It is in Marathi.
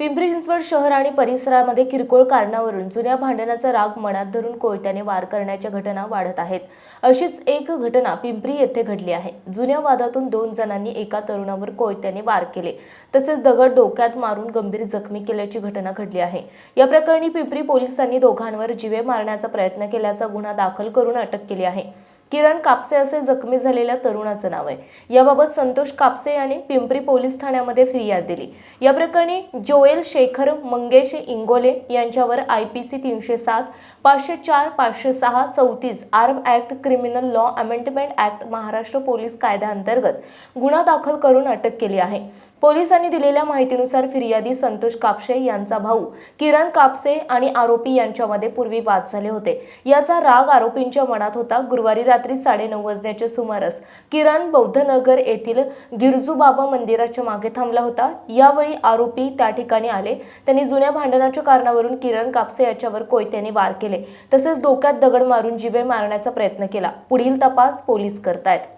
पिंपरी चिंचवड शहर आणि परिसरामध्ये किरकोळ कारणावरून जुन्या भांडणाचा राग मनात धरून कोयत्याने वार करण्याच्या घटना वाढत आहेत. अशीच एक घटना पिंपरी येथे घडली आहे. जुन्या वादातून दोन जणांनी एका तरुणावर कोयत्याने वार केले. तसेच दगड डोक्यात मारून गंभीर जखमी केल्याची घटना घडली आहे. या प्रकरणी पिंपरी पोलिसांनी दोघांवर जिवे मारण्याचा प्रयत्न केल्याचा गुन्हा दाखल करून अटक केली आहे. किरण कापसे असे जखमी झालेल्या तरुणाचं नाव आहे. याबाबत संतोष कापसे यांनी पिंपरी पोलीस ठाण्यामध्ये फिर्याद दिली. या प्रकरणी जोएल शेखर मंगेश इंगोले यांच्यावर आय पी सी तीनशे सात पाचशे चार पाचशे सहा चौतीस arm act criminal law amendment act Maharashtra police कायद्याअंतर्गत गुन्हा दाखल करून अटक केली आहे. पोलिसांनी दिलेल्या माहितीनुसार फिर्यादी संतोष कापसे यांचा भाऊ किरण कापसे आणि आरोपी यांच्यामध्ये पूर्वी वाद झाले होते. याचा राग आरोपींच्या मनात होता. गुरुवारी रात्री साडेनऊ वाजण्याच्या सुमारास किरण बौद्धनगर येथील गिरजूबाबा मंदिराच्या मागे थांबला होता. यावेळी आरोपी त्या ठिकाणी आले. त्यांनी जुन्या भांडणाच्या कारणावरून किरण कापसे याच्यावर कोयत्याने वार केले. तसेच डोक्यात दगड मारून जिवे मारण्याचा प्रयत्न केला. पुढील तपास पोलीस करतायत.